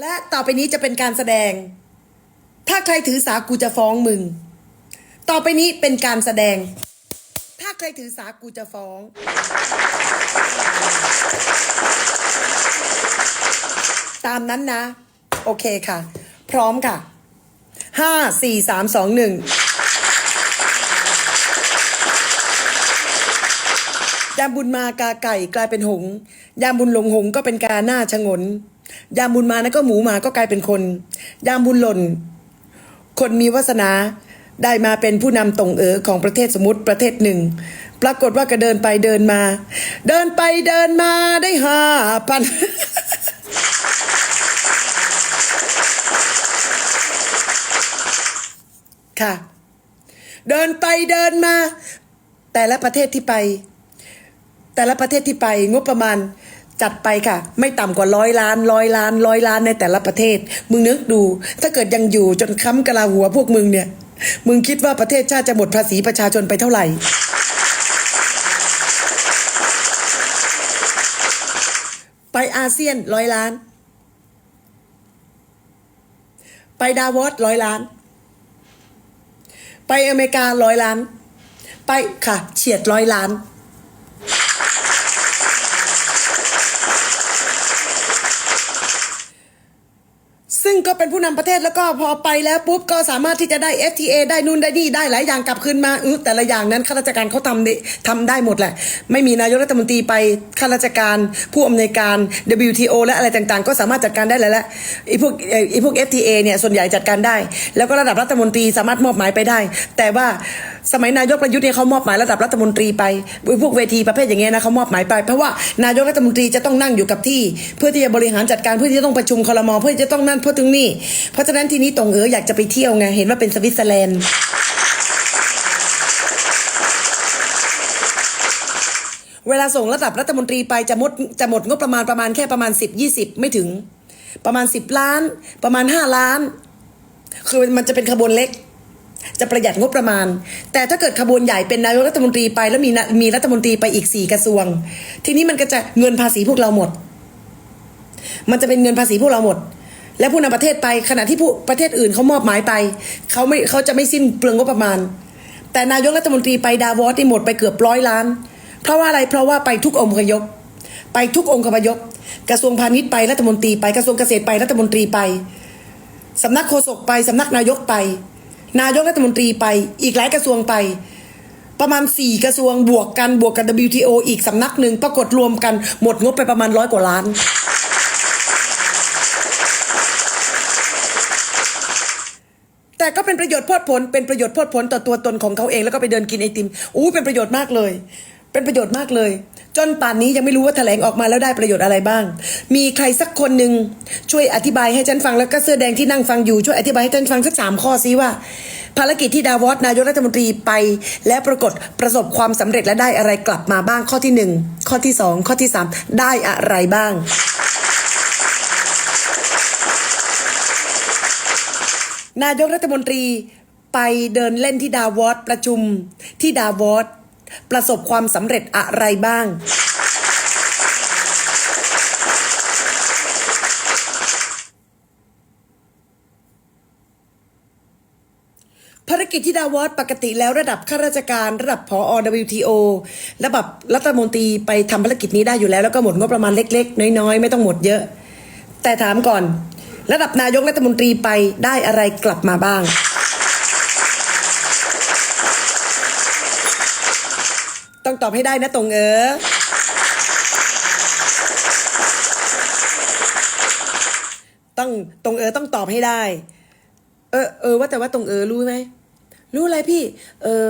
และต่อไปนี้จะเป็นการแสดง ถ้าใครถือสากูจะฟ้องมึง ต่อไปนี้เป็นการแสดง ถ้าใครถือสากูจะฟ้อง ตามนั้นนะ โอเคค่ะ พร้อมค่ะ ห้า สี่ สาม สอง หนึ่ง ยามบุญมากาไก่กลายเป็นหง ยามบุญหลงหงก็เป็นกาหน้าชะงน ยามบุญมานะก็หมูมาก็กลายเป็นคน ยามบุญหล่น คนมีวาสนาได้มาเป็นผู้นำตรงเอ๋อของประเทศสมมติประเทศหนึ่ง ปรากฏว่าก็เดินไปเดินมา เดินไปเดินมาได้ห้าพันค่ะ เดินไปเดินมา แต่ละประเทศที่ไป แต่ละประเทศที่ไปงบประมาณ จัดไปค่ะ ไม่ต่ำกว่าร้อยล้านร้อยล้านร้อยล้านในแต่ละประเทศ มึงนึกดู ถ้าเกิดยังอยู่จนค้ำกะลาหัวพวกมึงเนี่ย มึงคิดว่าประเทศชาติจะหมดภาษีประชาชนไปเท่าไหร่ไปอาเซียนร้อยล้าน ไปดาวอสร้อยล้าน ไปอเมริการ้อยล้าน ไปค่ะเฉียดร้อยล้าน ก็เป็นผู้นำประเทศแล้วก็พอไปแล้วปุ๊บก็สามารถที่จะได้ FTA ได้นู่นได้นี่ได้หลายอย่างกลับคืนมาอือแต่ละอย่างนั้นข้าราชการเขาทำได้ทำได้หมดแหละ ไม่มีนายกรัฐมนตรีไปข้าราชการผู้อำนวยการ WTO และอะไรต่างๆ ก็สามารถจัดการได้แล้วแหละไอ้พวกไอ้พวก FTA เนี่ยส่วนใหญ่จัดการได้ แล้วก็ระดับรัฐมนตรีสามารถมอบหมายไปได้ แต่ว่าสมัยนายกประยุทธ์เนี่ยเขามอบหมายระดับรัฐมนตรีไปพวกเวทีประเภทอย่างเงี้ยนะเขามอบหมายไปเพราะว่านายกรัฐมนตรีจะต้องนั่งอยู่กับที่ เพื่อที่จะบริหารจัดการเพื่อที่จะต้องประชุมคลมเพื่อที่จะต้องนั่นเพื่อถึงนี่ เพราะฉะนั้นทีนี้ตรงเอออยากจะไปเที่ยวไง เห็นว่าเป็นสวิตเซอร์แลนด์เวลาส่งระดับรัฐมนตรีไปจะหมดจะหมดงบประมาณประมาณแค่ประมาณสิบยี่สิบไม่ถึง ประมาณสิบล้าน ประมาณห้าล้าน คือมันจะเป็นขบวนเล็ก จะประหยัดงบประมาณ แต่ถ้าเกิดขบวนใหญ่เป็นนายกรัฐมนตรีไปแล้วมีมีรัฐมนตรีไปอีกสี่กระทรวง ทีนี้มันก็จะเงินภาษีพวกเราหมด มันจะเป็นเงินภาษีพวกเราหมด และผู้นำประเทศไปขณะที่ผู้ประเทศอื่นเขามอบหมายไปเขาไม่เขาจะไม่สิ้นเปลืองงบประมาณ แต่นายกรัฐมนตรีไปดาวอสที่หมดไปเกือบร้อยล้าน เพราะว่าอะไรเพราะว่าไปทุกองค์คยกไปทุกองค์คยกกระทรวงพาณิชย์ไปรัฐมนตรีไปกระทรวงเกษตรไปรัฐมนตรีไปสำนักโฆษกไปสำนักนายกไป นายกรัฐมนตรีไป อีกหลายกระทรวงไป ประมาณสี่กระทรวงบวกกันบวกกับ WTO อีกสำนักหนึ่งปรากฏรวมกันหมดงบไปประมาณร้อยกว่าล้าน แต่ ก็เป็นประโยชน์พอดผล เป็นประโยชน์พอดผลต่อตัวตนของเขาเองแล้วก็ไปเดินกินไอติมอู้เป็นประโยชน์มากเลย เป็นประโยชน์มากเลย จนป่านนี้ยังไม่รู้ว่าแถลงออกมาแล้วได้ประโยชน์อะไรบ้าง มีใครสักคนหนึ่งช่วยอธิบายให้ฉันฟังแล้วก็เสื้อแดงที่นั่งฟังอยู่ช่วยอธิบายให้ฉันฟังสักสามข้อซิว่า ภารกิจที่ดาวอสนายกรัฐมนตรีไป และปรากฏประสบความสำเร็จและได้อะไรกลับมาบ้างข้อที่หนึ่งข้อที่สองข้อที่สามได้อะไรบ้าง นายกรัฐมนตรีไปเดินเล่นที่ดาวอสประชุมที่ดาวอสประสบความสำเร็จอะไรบ้าง ภารกิจที่ดาวอสปกติแล้วระดับข้าราชการระดับพอ WTO ระดับรัฐมนตรีไปทำภารกิจนี้ได้อยู่แล้ว แล้วก็หมดงบประมาณเล็ก ๆ น้อย ๆ ไม่ต้องหมดเยอะ แต่ถามก่อน ระดับนายกรัฐมนตรีไปได้อะไรกลับมาบ้าง ต้องตอบให้ได้นะตรงเออต้องตรงเออต้องตอบให้ได้ เออเออว่าแต่ว่าตรงเออรู้ไหมรู้อะไรพี่ เออ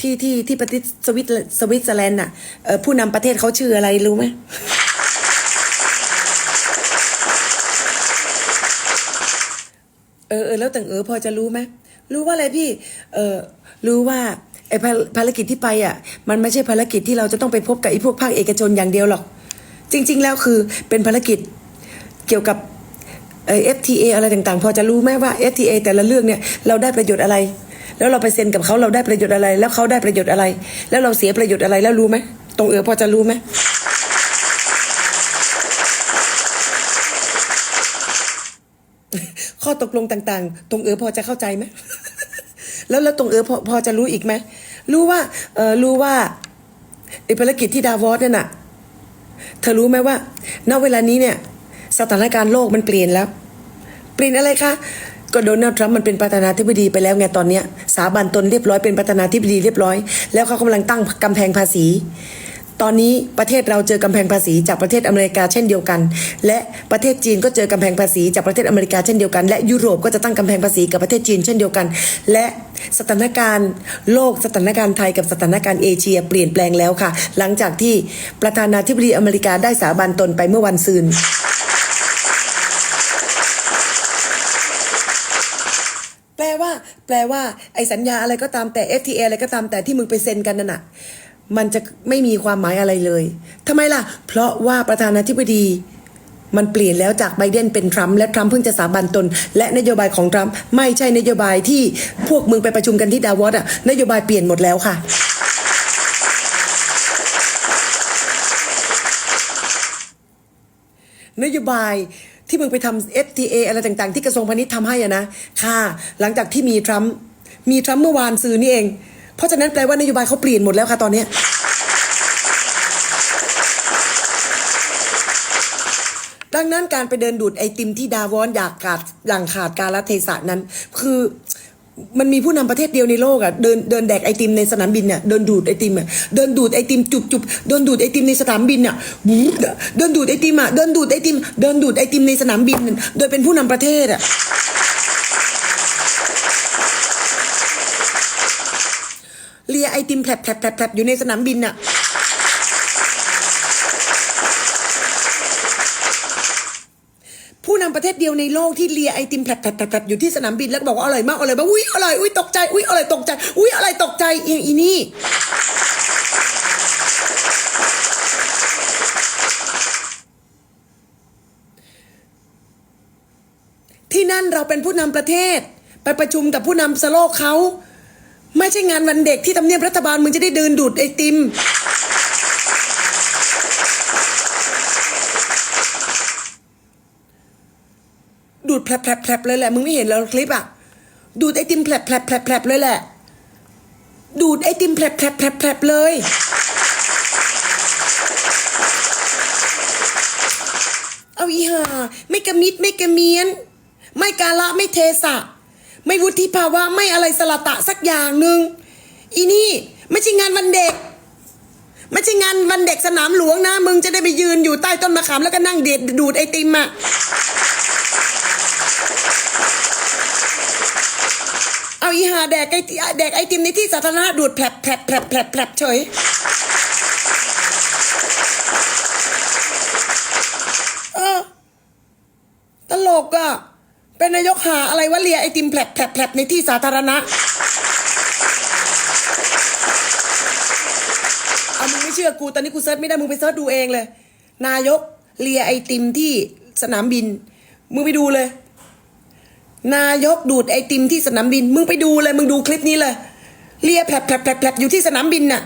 ที่ที่ที่ประเทศสวิตสวิตเซอร์แลนด์น่ะเออผู้นำประเทศเขาชื่ออะไรรู้ไหม ออเออแล้วตึงเออพอจะรู้ไหมรู้ว่าอะไรพี่ เออรู้ว่าไอ้ภาภารกิจที่ไปอะ มันไม่ใช่ภารกิจที่เราจะต้องไปพบกับไอ้พวกภาคเอกชนอย่างเดียวหรอก จริง ๆ แล้วคือเป็นภารกิจเกี่ยวกับเออ FTA อะไรต่างๆ พอจะรู้ไหมว่า FTA แต่ละเรื่องเนี่ยเราได้ประโยชน์อะไร แล้วเราไปเซ็นกับเขาเราได้ประโยชน์อะไร แล้วเขาได้ประโยชน์อะไร แล้วเราเสียประโยชน์อะไรแล้วรู้ไหมตรงเออพอจะรู้ไหม ข้อตกลงต่าง ๆ ตรงเออพอจะเข้าใจไหมแล้วแล้วตรงเออพอพอจะรู้อีกไหมรู้ว่าเออรู้ว่าไอ้ภารกิจที่ดาวอสเนี่ยน่ะ เธอรู้ไหมว่าณเวลานี้เนี่ย สถานการณ์โลกมันเปลี่ยนแล้ว เปลี่ยนอะไรคะก็โดนัลด์ทรัมป์มันเป็นประธานาธิบดีไปแล้วไงตอนเนี้ยสาบันตนเรียบร้อยเป็นประธานาธิบดีเรียบร้อย แล้วเขากำลังตั้งกำแพงภาษี ตอนนี้ประเทศเราเจอกำแพงภาษีจากประเทศอเมริกาเช่นเดียวกัน และประเทศจีนก็เจอกำแพงภาษีจากประเทศอเมริกาเช่นเดียวกัน และยุโรปก็จะตั้งกำแพงภาษีกับประเทศจีนเช่นเดียวกัน และสถานการณ์โลกสถานการณ์ไทยกับสถานการณ์เอเชียเปลี่ยนแปลงแล้วค่ะ หลังจากที่ประธานาธิบดีอเมริกาได้สาบานตนไปเมื่อวันซืนแปลว่า แปลว่า ไอ้สัญญาอะไรก็ตามแต่ FTA อะไรก็ตามแต่ที่มึงไปเซ็นกันนั่นน่ะ มันจะไม่มีความหมายอะไรเลยทำไมล่ะ เพราะว่าประธานาธิบดีมันเปลี่ยนแล้วจากไบเดนเป็นทรัมป์และทรัมป์เพิ่งจะสาบานตน และนโยบายของทรัมป์ไม่ใช่นโยบายที่พวกมึงไปประชุมกันที่ดาวอสอะนโยบายเปลี่ยนหมดแล้วค่ะนโยบายที่มึงไปทำ FTA อะไรต่างๆ ที่กระทรวงพาณิชย์ทำให้อะนะ ค่ะ หลังจากที่มีทรัมป์มีทรัมป์เมื่อวานซื้อนี่เอง เพราะฉะนั้นแปลว่านโยบายเขาเปลี่ยนหมดแล้วค่ะตอนนี้ดังนั้นการไปเดินดูดไอติมที่ดาวอนอยากขาดอย่างขาดการละเทศะนั้น คือมันมีผู้นำประเทศเดียวในโลกอะเดินเดินแดกไอติมในสนามบินเนี่ยเดินดูดไอติมอะเดินดูดไอติมจุบจุบเดินดูดไอติมในสนามบินอะบู๊ดอะเดินดูดไอติมอะเดินดูดไอติมเดินดูดไอติมในสนามบิน โดยเป็นผู้นำประเทศอะ เลียไอติมแผลบแผลบแผลบอยู่ในสนามบินอะผู้นำประเทศเดียวในโลกที่เลียไอติมแผลบแผลบอยู่ที่สนามบินแล้วบอกว่าอร่อยมากอร่อยมากอุ้ยอร่อยอุ้ยตกใจอุ้ยอร่อยตกใจอุ้ยอร่อยตกใจอีอีนี่ที่นั่นเราเป็นผู้นำประเทศ ไปประชุมกับผู้นำสโลกเขา ไม่ใช่งานวันเด็กที่ทำเนียบรัฐบาลมึงจะได้เดินดูดไอติม ดูดแผลบแผลบเลยแหละ มึงไม่เห็นแล้วคลิปอะ ดูดไอติมแผลบแผลบแผลบเลยแหละ ดูดไอติมแผลบแผลบแผลบแผลบเลยเอาอีห่าไม่กระมิดไม่กระเมียน ไม่กาละไม่เทสะ ไม่วุฒิภาวะไม่อะไรสละตะสักอย่างหนึ่งอีนี่ไม่ใช่งานวันเด็ก ไม่ใช่งานวันเด็กสนามหลวงนะ มึงจะได้ไปยืนอยู่ใต้ต้นมะขามแล้วก็นั่งเด็ดดูดไอติมอะเอาอีหาแดกไอติแดกไอติมในที่สาธารณะดูดแผลบแผลบแผลบแผลบแผลบเฉยเออตลกอะ เป็นนายกหาอะไรวะเลียไอติมแผลบแผลบแผลบในที่สาธารณะเอามึงไม่เชื่อกูตอนนี้กูเซิร์ชไม่ได้มึงไปเซิร์ชดูเองเลย นายกเลียไอติมที่สนามบิน มึงไปดูเลย นายกดูดไอติมที่สนามบิน มึงไปดูเลย มึงดูคลิปนี้เลย เลียแผลบแผลบแผลบแผลบอยู่ที่สนามบินน่ะ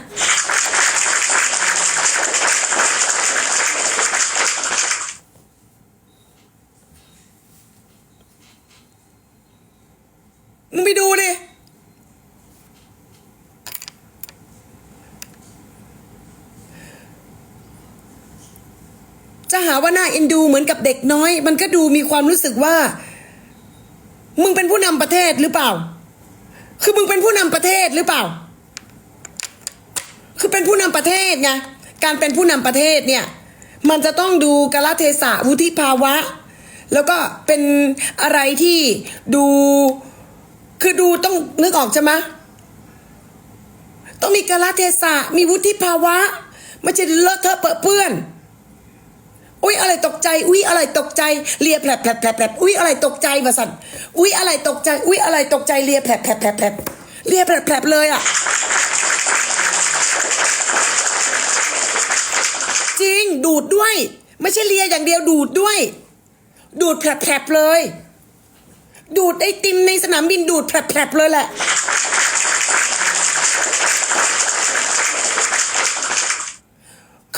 มึงไปดูดิ จะ หาว่าน่าเอ็นดูเหมือนกับเด็กน้อย มันก็ดูมีความรู้สึกว่า มึงเป็นผู้นำประเทศหรือเปล่า คือมึงเป็นผู้นำประเทศหรือเปล่า คือเป็นผู้นำประเทศไงการเป็นผู้นำประเทศเนี่ย มันจะต้องดูกาลเทศะวุฒิภาวะ แล้วก็เป็นอะไรที่ดูคือดูต้องนึกออกใช่ไหมต้องมีกาลเทศะมีวุฒิภาวะไม่ใช่เลอะเทอเปรอะเปื้อน อุ้ยอะไรตกใจ อุ้ยอะไรตกใจเลียแผลบแผลบแผลบแผลบอุ้ยอะไรตกใจมาสั่นอุ้ยอะไรตกใจ อุ้ยอะไรตกใจเลียแผลบแผลบแผลบแผลบเลียแผลบแผลบเลยอะจริงดูดด้วย ไม่ใช่เลียอย่างเดียวดูดด้วย ดูดแผลบๆเลย ดูดไอติมในสนามบินดูดแผลบๆเลยแหละ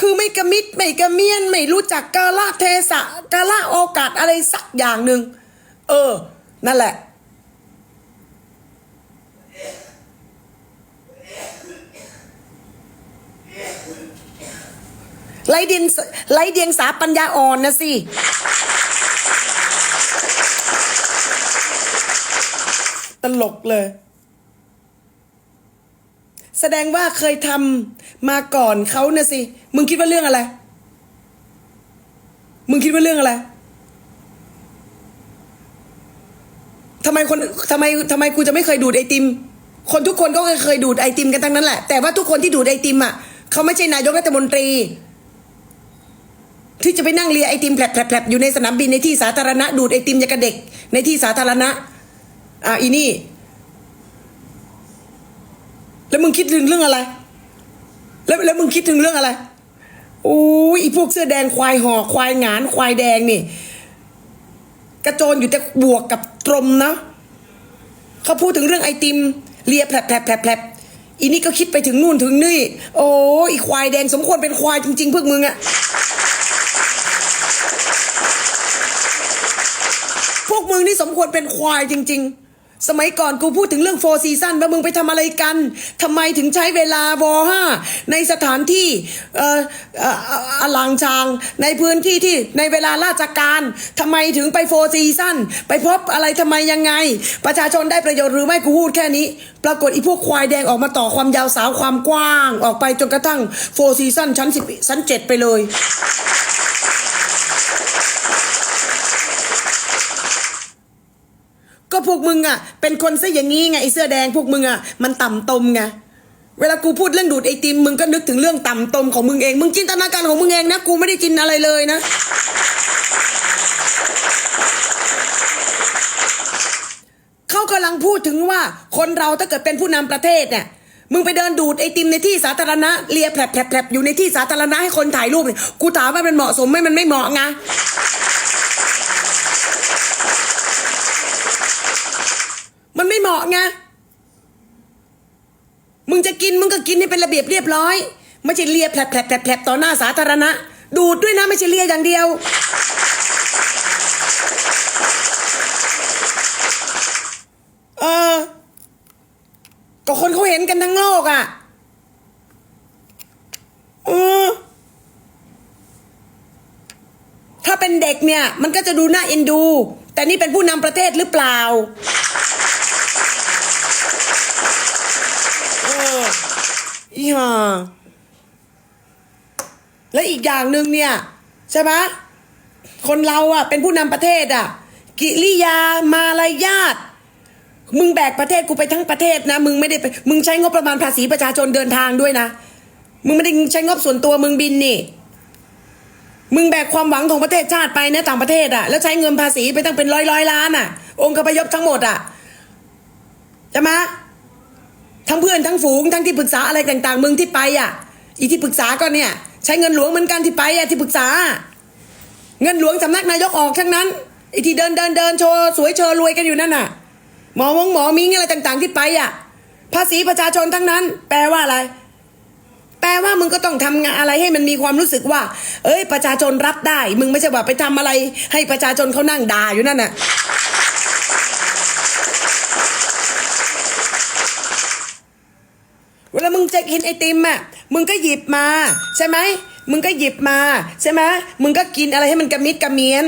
คือไม่กระมิดไม่กระเมียน ไม่รู้จักกาละเทศะกาละโอกาสอะไรสักอย่างหนึ่งเออ นั่นแหละ ไรเดียงไรเดียงสาปัญญาอ่อนนะสิตลกเลย แสดงว่าเคยทำ มาก่อนเขานะสิ มึงคิดว่าเรื่องอะไร มึงคิดว่าเรื่องอะไรทำไมคนทำไมทำไมกูจะไม่เคยดูดไอติม คนทุกคนก็เคยดูดไอติมกันทั้งนั้นแหละ แต่ว่าทุกคนที่ดูดไอติมอะเขาไม่ใช่นายกรัฐมนตรี ที่จะไปนั่งเลียไอติมแผลบๆๆอยู่ในสนามบินในที่สาธารณะ ดูดไอติมอย่างกับเด็ก ในที่สาธารณะ อะอีนี่ แล้วมึงคิดถึงเรื่องอะไร แล้วแล้วมึงคิดถึงเรื่องอะไรโอ้ยพวกเสื้อแดงควายหอกควายหงานควายแดงนี่ กระโจนอยู่แต่บวกกับตรมนะเขาพูดถึงเรื่องไอติมเลียแผลบแผลบแผลบอีนี่ก็คิดไปถึงนู่นถึงนี่ โอ้ยอีควายแดงสมควรเป็นควายจริงๆพวกมึงอะพวกมึงนี่สมควรเป็นควายจริง ๆ สมัยก่อนกูพูดถึงเรื่องโฟซีซันว่ามึงไปทำอะไรกันทำไมถึงใช้เวลาวอห้าในสถานที่เอ่อเอ่อลังชาง ในพื้นที่ที่ในเวลาราชการทำไมถึงไปโฟซีซันไปพบอะไรทำไมยังไง ประชาชนได้ประโยชน์หรือไม่กูพูดแค่นี้ ปรากฏอีพวกควายแดงออกมาต่อความยาวสาวความกว้าง ออกไปจนกระทั่งโฟซีซันชั้นสิบชั้นเจ็ดไปเลย ก็พวกมึงอะ เป็นคนซะอย่างงี้ไงไอ้เสื้อแดงพวกมึงอะมันต่ำตมไงเวลากูพูดเรื่องดูดไอติมมึงก็นึกถึงเรื่องต่ำตมของมึงเองมึงจินตนาการของมึงเองนะกูไม่ได้กินอะไรเลยนะ เขากำลังพูดถึงว่าคนเราถ้าเกิดเป็นผู้นำประเทศเนี่ยมึงไปเดินดูดไอติมในที่สาธารณะเลียแผลบแผลบแผลบอยู่ในที่สาธารณะให้คนถ่ายรูปเนี่ยกูถามว่ามันเหมาะสมไหมมันไม่เหมาะไง มันไม่เหมาะไง มึงจะกินมึงก็กินให้เป็นระเบียบเรียบร้อย ไม่ใช่เลียแผลบแผลบแผลบแผลบต่อหน้าสาธารณะ ดูดด้วยนะไม่ใช่เลียอย่างเดียว เออ ก็คนเขาเห็นกันทั้งโลกอะ่ะเออถ้าเป็นเด็กเนี่ย มันก็จะดูน่าเอ็นดู แต่นี่เป็นผู้นำประเทศหรือเปล่า เออ อและอีกอย่างหนึ่งเนี่ย ใช่ไหมคนเราอะเป็นผู้นำประเทศอะกิริยามารยาทมึงแบกประเทศกูไปทั้งประเทศนะ มึงไม่ได้ไปมึงใช้งบประมาณภาษีประชาชนเดินทางด้วยนะ มึงไม่ได้ใช้งบส่วนตัวมึงบินนี่ มึงแบกความหวังของประเทศชาติไปนะต่างประเทศอะแล้วใช้เงินภาษีไปตั้งเป็นร้อยร้อยล้านอะองค์กรพยพทั้งหมดอะใช่ไหม ทั้งเพื่อนทั้งฝูงทั้งที่ปรึกษาอะไรต่าง ๆ มึงที่ไปอะ อีที่ปรึกษาก็เนี่ย ใช้เงินหลวงเหมือนกันที่ไปอะที่ปรึกษา เงินหลวงสำนักนายกออกทั้งนั้นไอ้ที่เดินเดินเดินโชว์สวยเชอรวยกันอยู่นั่นน่ะ หมอวงหมอมิงอะไรต่าง ๆ ที่ไปอะ ภาษีประชาชนทั้งนั้น แปลว่าอะไร แปลว่ามึงก็ต้องทำงานอะไรให้มันมีความรู้สึกว่า เอ้ย ประชาชนรับได้ มึงไม่ใช่ว่าไปทำอะไร ให้ประชาชนเขานั่งด่าอยู่นั่นน่ะ เวลามึงจะกินไอติมอะมึงก็หยิบมาใช่ไหมมึงก็หยิบมาใช่ไหมมึงก็กินอะไรให้มันกระมิดกระเมียน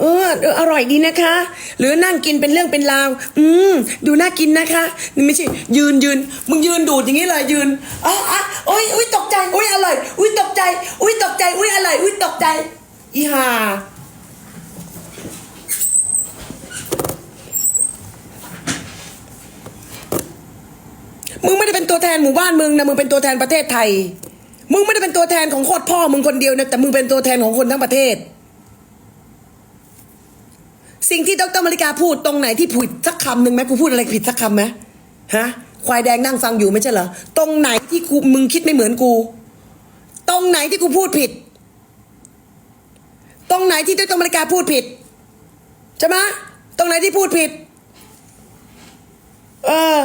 เออเอออร่อยดีนะคะ หรือนั่งกินเป็นเรื่องเป็นราว อืม ดูน่ากินนะคะนี่ไม่ใช่ยืนยืนมึงยืนดูดอย่างนี้เลยยืนอ๋ออ๋อโอ้ยอุ้ยตกใจอุ้ยอร่อยอุ้ยตกใจอุ้ยตกใจอุ้ยอร่อยอุ้ยตกใจอีห่า มึงไม่ได้เป็นตัวแทนหมู่บ้านมึงนะมึงเป็นตัวแทนประเทศไทย มึงไม่ได้เป็นตัวแทนของโคตรพ่อมึงคนเดียวนะแต่มึงเป็นตัวแทนของคนทั้งประเทศ สิ่งที่ดรมาริกาพูดตรงไหนที่ผิดสักคำหนึ่งไหมกูพูดอะไรผิดสักคำไหมฮะควายแดงนั่งฟังอยู่ไม่ใช่เหรอตรงไหนที่กูมึงคิดไม่เหมือนกู ตรงไหนที่กูพูดผิด ตรงไหนที่ดรมาริกาพูดผิดใช่ไหมตรงไหนที่พูดผิด เออ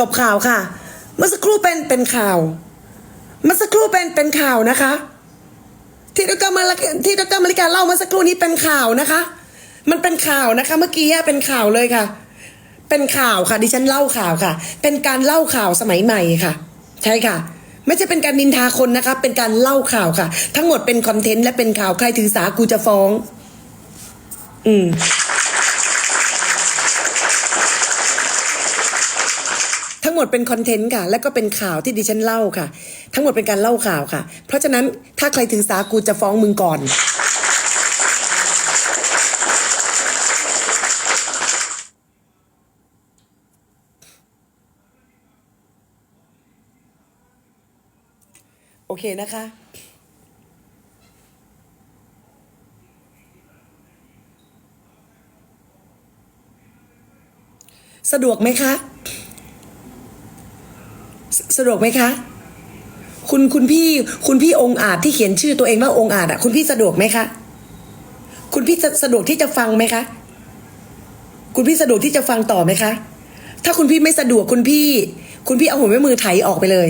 จบข่าวค่ะ เมื่อสักครู่เป็นเป็นข่าว เมื่อสักครู่เป็นเป็นข่าวนะคะ ที่ดรมาริที่ดรมาริกาเล่าเมื่อสักครู่นี้เป็นข่าวนะคะ มันเป็นข่าวนะคะ เมื่อกี้เป็นข่าวเลยค่ะ เป็นข่าวค่ะ ดิฉันเล่าข่าวค่ะ เป็นการเล่าข่าวสมัยใหม่ค่ะ ใช่ค่ะไม่ใช่เป็นการนินทาคนนะคะ เป็นการเล่าข่าวค่ะ ทั้งหมดเป็นคอนเทนต์และเป็นข่าว ใครถือสากูจะฟ้อง อืม ทั้งห มดเป็นคอนเทนต์ค่ะ และก็เป็นข่าวที่ดิฉันเล่าค่ะ ทั้งหมดเป็นการเล่าข่าวค่ะ เพราะฉะนั้นถ้าใครถือสากูจะฟ้องมึงก่อน โอเคนะคะสะดวกไหมคะ สะดวกไหมคะ คุณคุณพี่คุณพี่องค์อาจที่เขียนชื่อตัวเองว่าองค์อาจอะคุณพี่สะดวกไหมคะ คุณพี่สะดวกที่จะฟังไหมคะ คุณพี่สะดวกที่จะฟังต่อไหมคะ ถ้าคุณพี่ไม่สะดวกคุณพี่ คุณพี่เอาหัวแม่มือไถออกไปเลย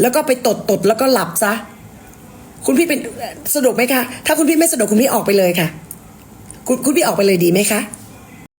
แล้วก็ไปตดตดแล้วก็หลับซะคุณพี่เป็นสะดวกไหมคะ ถ้าคุณพี่ไม่สะดวกคุณพี่ออกไปเลยค่ะ คุณคุณพี่ออกไปเลยดีไหมคะ